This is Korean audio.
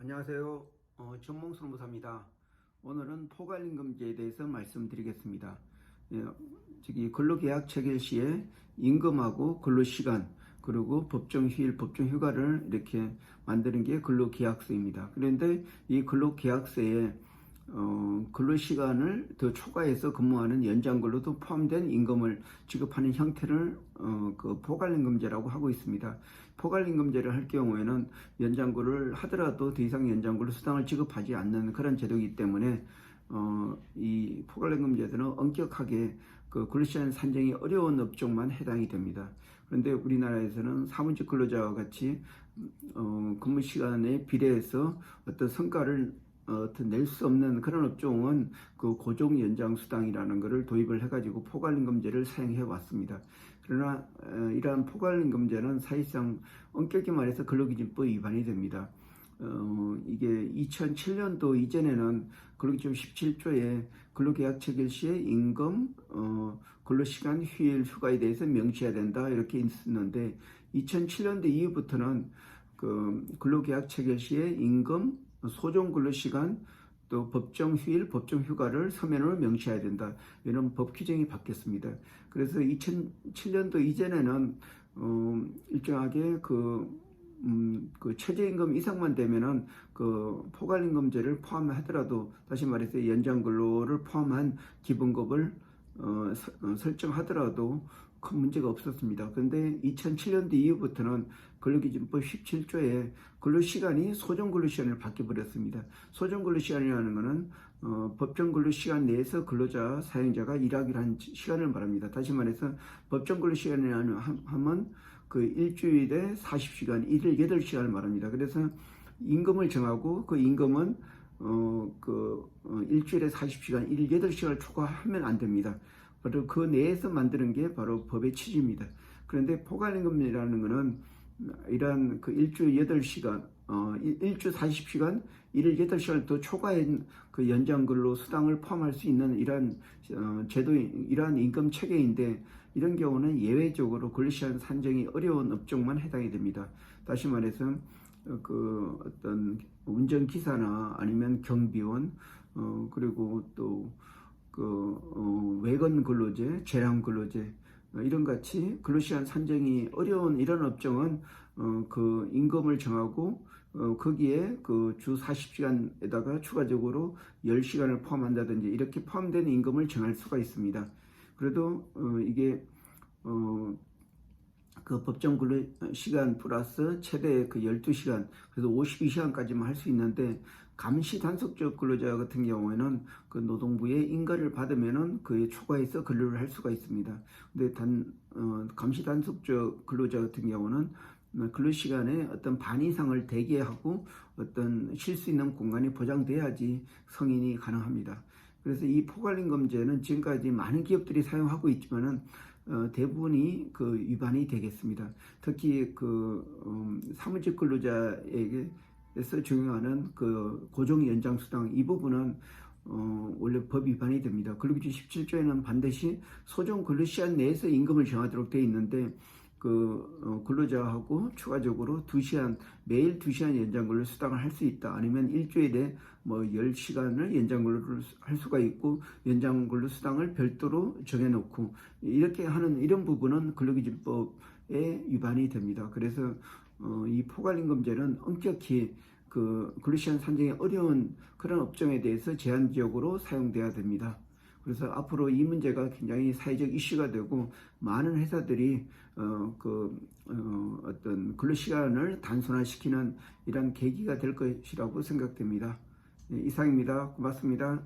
안녕하세요. 어, 전몽수노무사입니다. 오늘은 포괄임금제에 대해서 말씀드리겠습니다. 예, 저기 근로계약 체결 시에 임금하고 근로시간 그리고 법정휴일, 법정휴가를 이렇게 만드는 게 근로계약서입니다. 그런데 이 근로계약서에 어, 근로 시간을 더 초과해서 근무하는 연장근로도 포함된 임금을 지급하는 형태를 어, 그 포괄임금제라고 하고 있습니다. 포괄임금제를 할 경우에는 연장근로를 하더라도 더 이상 연장근로 수당을 지급하지 않는 그런 제도이기 때문에 어, 이 포괄임금제도는 엄격하게 그 근로시간 산정이 어려운 업종만 해당이 됩니다. 그런데 우리나라에서는 사무직 근로자와 같이 어, 근무 시간에 비례해서 어떤 성과를 어, 낼수 없는 그런 업종은 그 고정 연장 수당이라는 것을 도입을 해가지고 포괄임금제를 사용해 왔습니다. 그러나 어, 이러한 포괄임금제는 사실상 엄격히 말해서 근로기준법 위반이 됩니다. 어, 이게 2007년도 이전에는 근로기준 17조에 근로계약 체결 시에 임금, 어, 근로시간, 휴일, 휴가에 대해서 명시해야 된다 이렇게 있었는데 2007년도 이후부터는 그 근로계약 체결 시에 임금, 소정 근로시간, 또 법정 휴일, 법정 휴가를 서면으로 명시해야 된다. 이런 법 규정이 바뀌었습니다. 그래서 2007년도 이전에는 어, 일정하게 그, 음, 그 최저임금 이상만 되면은 그 포괄임금제를 포함하더라도 다시 말해서 연장근로를 포함한 기본급을 어, 서- 어, 설정하더라도 큰 문제가 없었습니다. 그런데 2007년도 이후부터는 근로기준법 17조에 근로시간이 소정 근로시간을 바뀌어버렸습니다. 소정 근로시간이라는 것은 어, 법정 근로시간 내에서 근로자, 사용자가 일하기로 한 시간을 말합니다. 다시 말해서 법정 근로시간이라는 함- 하면 그 일주일에 40시간, 일일 8시간을 말합니다. 그래서 임금을 정하고 그 임금은 어, 그, 어, 일주일에 40시간, 일일 8시간을 초과하면 안 됩니다. 바로 그 내에서 만드는 게 바로 법의 취지입니다. 그런데 포괄임금이라는 것은 이러한 그 일주일 8시간, 어, 일- 일주 40시간, 일일 8시간을 더 초과한 그 연장근로 수당을 포함할 수 있는 이러한 어, 제도, 이러한 임금 체계인데 이런 경우는 예외적으로 근로시간 산정이 어려운 업종만 해당이 됩니다. 다시 말해서 어, 그 어떤 운전기사나 아니면 경비원, 어, 그리고 또 그, 어, 외건 근로제, 재량 근로제, 어, 이런 같이 근로시간 산정이 어려운 이런 업종은 어, 그 임금을 정하고 어, 거기에 그 주 40시간에다가 추가적으로 10시간을 포함한다든지 이렇게 포함된 임금을 정할 수가 있습니다. 그래도 어, 이게 어, 그 법정 근로 시간 플러스 최대 그 12시간 그래서 52시간까지만 할 수 있는데 감시 단속적 근로자 같은 경우에는 그 노동부의 인가를 받으면은 그에 초과해서 근로를 할 수가 있습니다. 근데 단 어, 감시 단속적 근로자 같은 경우는 근로 시간에 어떤 반 이상을 대기하고 어떤 쉴 수 있는 공간이 보장돼야지 승인이 가능합니다. 그래서 이 포괄임금제는 지금까지 많은 기업들이 사용하고 있지만은 어, 대부분이 그 위반이 되겠습니다. 특히 그 음, 사무직 근로자에게서 적용하는 그 고정 연장 수당 이 부분은 어, 원래 법 위반이 됩니다. 근로기준 17조에는 반드시 소정 근로시간 내에서 임금을 정하도록 되어 있는데 그 어, 근로자하고 추가적으로 2시간 매일 2시간 연장 근로 수당을 할 수 있다. 아니면 일주일에 뭐 10시간을 연장 근로를 할 수가 있고 연장 근로 수당을 별도로 정해 놓고 이렇게 하는 이런 부분은 근로기준법에 위반이 됩니다. 그래서 어, 이 포괄임금제는 엄격히 그 근로시간 산정이 어려운 그런 업종에 대해서 제한적으로 사용돼야 됩니다. 그래서 앞으로 이 문제가 굉장히 사회적 이슈가 되고 많은 회사들이 어, 그, 어, 어떤 근로 시간을 단순화시키는 이런 계기가 될 것이라고 생각됩니다. 네, 이상입니다. 고맙습니다.